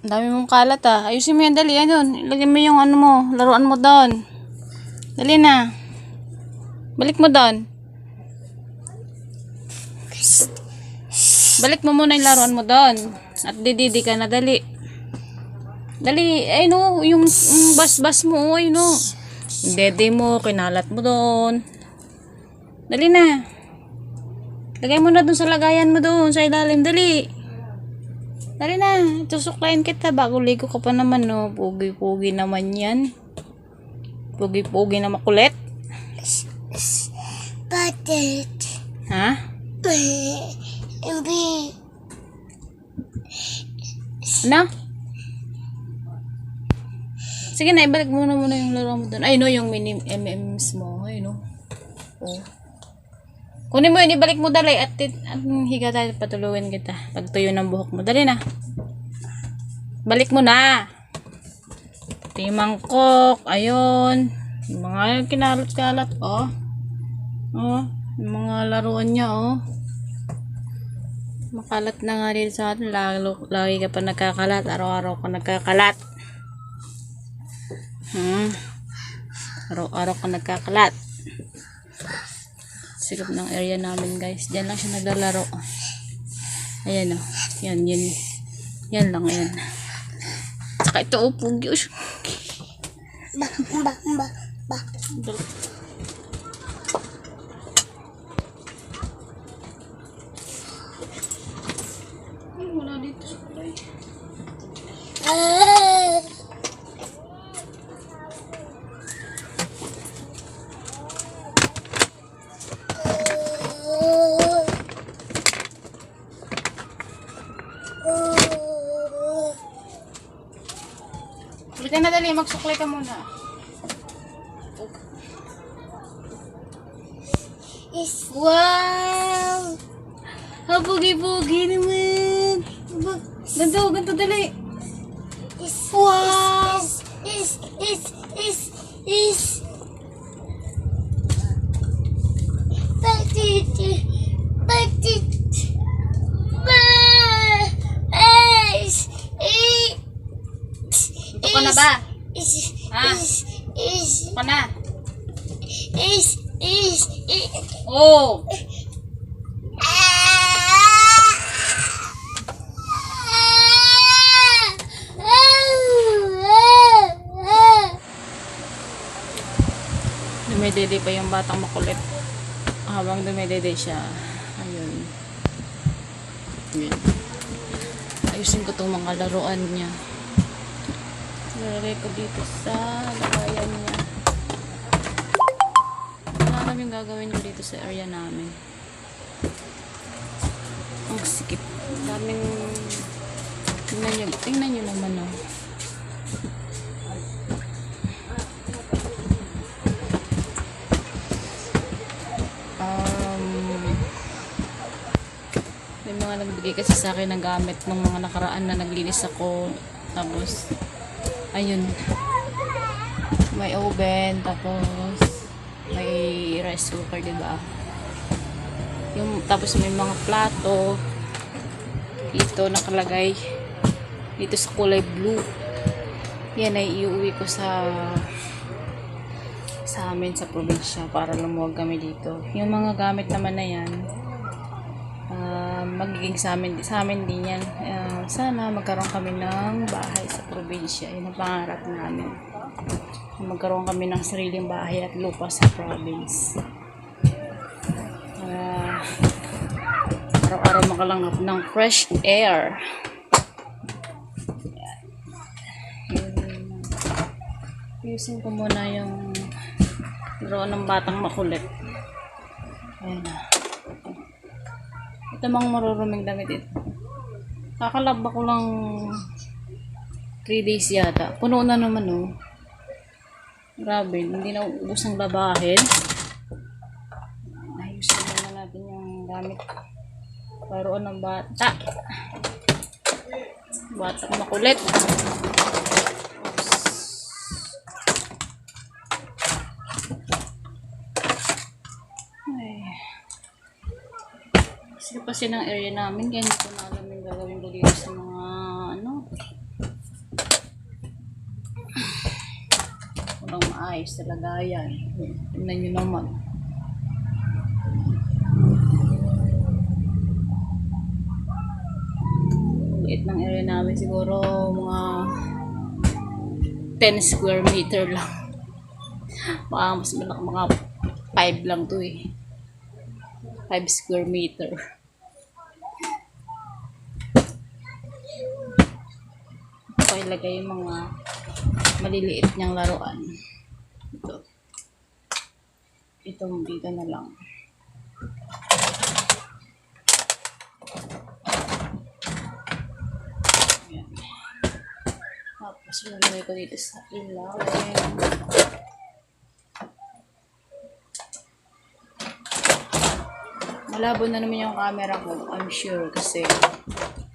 Dami mong kalat ah. Ayusin mo yan, dali. Ayun, ilagay mo yung ano mo, laruan mo doon. Dali na. Balik mo doon. Balik mo muna yung laruan mo doon. At dididi ka na, dali. Dali, ay no, yung mm, bas-bas mo, ay no. Dede mo, kinalat mo doon. Dali na. Lagay mo na doon sa lagayan mo doon, sa ilalim, dali. Dali na, tusuklayin kita bago ligo ka pa naman, no. Pugi-pugi naman yan. Pugi-pugi na makulit. Bucket. Ha? Hindi. Ano? Sige na, ibalik muna muna yung laro mo doon. Ay, no, yung mini MMs mo. Ay, no. Oh. Kunin mo yun, ibalik mo dali at, at higa tayo, patulungin kita. Pagtuyo ng buhok mo. Dali na. Balik mo na. Ito yung mangkok. Ayun. Yung mga kinalat-kalat. Oh. Oh. Yung mga laruan niya, oh. Makalat na nga rin sa atin. Lalo, lagi ka pa nagkakalat. Araw-araw ka nagkakalat. Hmm. Araw-araw ka nagkakalat. Sikap ng area namin guys. Diyan lang siya naglalaro. Ayan o. Yan, yan. Yan lang, yan. Saka ito, oh, pugi. Ush. Ba, ba, ba, ba. Ay, wala dito sa kulay. Ah. Halika na dali, magsuklay ka muna. Is Wow! Pugi-pugi naman. Ganto, ganto, dali. is Wow! is is is is Petit petit is Ito ka na ba? is Ah. is is Ito ka na? is is is Oh! Dumidede pa yung batang makulit. Habang dumidede siya. Ayun. Ayun. Ayusin ko tong mga laruan niya. Lalagay ko dito sa lagayan niya. Wala namin gagawin ko dito sa area namin. Ang sikip. Daming... Tingnan nyo, tingnan nyo naman oh. Um, may mga nagbigay kasi sa akin ng gamit ng mga nakaraan na naglinis ako. Tapos, ayun. May oven, tapos may rice cooker, di ba? Yung, tapos may mga plato. Dito nakalagay. Dito sa kulay blue. Yan ay iuwi ko sa sa amin sa probinsya para lumuwag kami dito. Yung mga gamit naman na yan, ah, magiging sa amin, sa amin din yan. Ah, sana magkaroon kami ng bahay sa probinsya. Yun ang pangarap namin. Magkaroon kami ng sariling bahay at lupa sa province. Para araw-araw makalanghap ng fresh air. Ayusin ko muna yung laruan ng batang makulit. Ayan na. Mga maruruming damit ito. Kakalaba ko lang 3 days yata. Puno na naman oh. Grabe, hindi na ubus ang labahin. Ayusin muna natin yung gamit. Laruan ng bata. Batang makulit. kasi ng area namin, kaya hindi na alam yung gagawin ko dito sa mga, ano, walang maayos sa lagayan. Tingnan nyo naman. Liit ng area namin, siguro mga 10 square meter lang. Baka mas malaki mga 5 lang to eh. 5 square meter. Ilagay yung mga maliliit niyang laruan. Ito. Ito dito na lang. Ayan. Tapos lalagay ko dito sa ilalim. Malabo na naman yung camera ko, I'm sure, kasi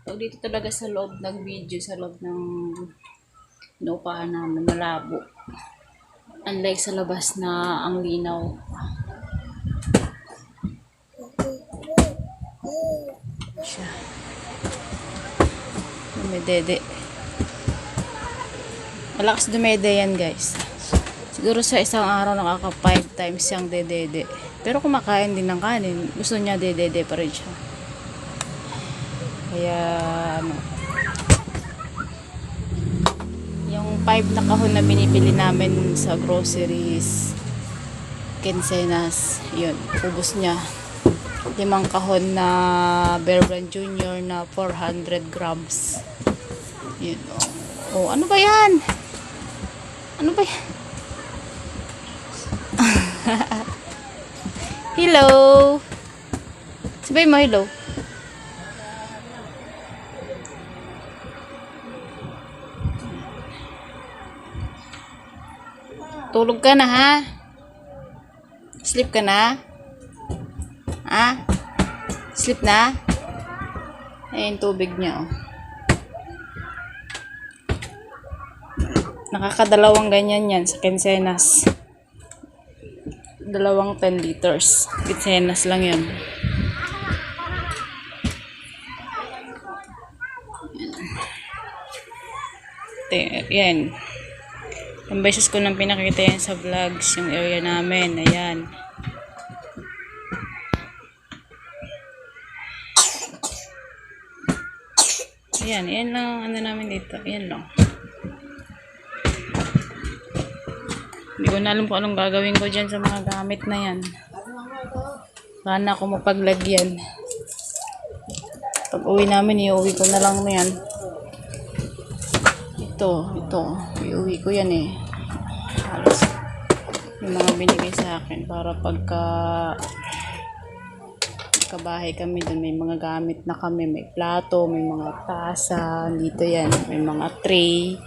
pag dito talaga sa loob ng video, sa loob ng inuupahan namin, malabo. Unlike sa labas na ang linaw. Siya. Dumedede. Malakas dumede yan guys. Siguro sa isang araw nakaka 5 times siyang dedede. Pero kumakain din ng kanin. Gusto niya dedede pa rin siya. Kaya ano. Yung 5 na kahon na binibili namin sa groceries. Quincenas. Yun. Ubus niya. Limang kahon na Bear Brand Junior na 400 grams. Yun. Oh, oh ano ba yan? Ano ba yan? hello. Sabay mo hello. Tulog ka na ha? Sleep ka na? Ha? Sleep na? Ayun, tubig niya oh. Nakakadalawang ganyan yan sa Kensenas. Dalawang 10 liters. Kensenas lang yan. Yan. Yan. Ang beses ko nang pinakita yan sa vlogs, yung area namin. Ayan. Ayan, yan lang ang ano namin dito. Ayan lang. Hindi ko na alam kung anong gagawin ko dyan sa mga gamit na yan. Sana ako mapaglagyan. Pag uwi namin, iuwi ko na lang na yan. Ito, ito. Iuwi ko yan eh. Halos yung mga binigay sa akin para pagka kabahay kami doon may mga gamit na kami may plato may mga tasa dito yan may mga tray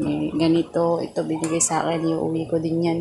may ganito ito binigay sa akin iuwi ko din yan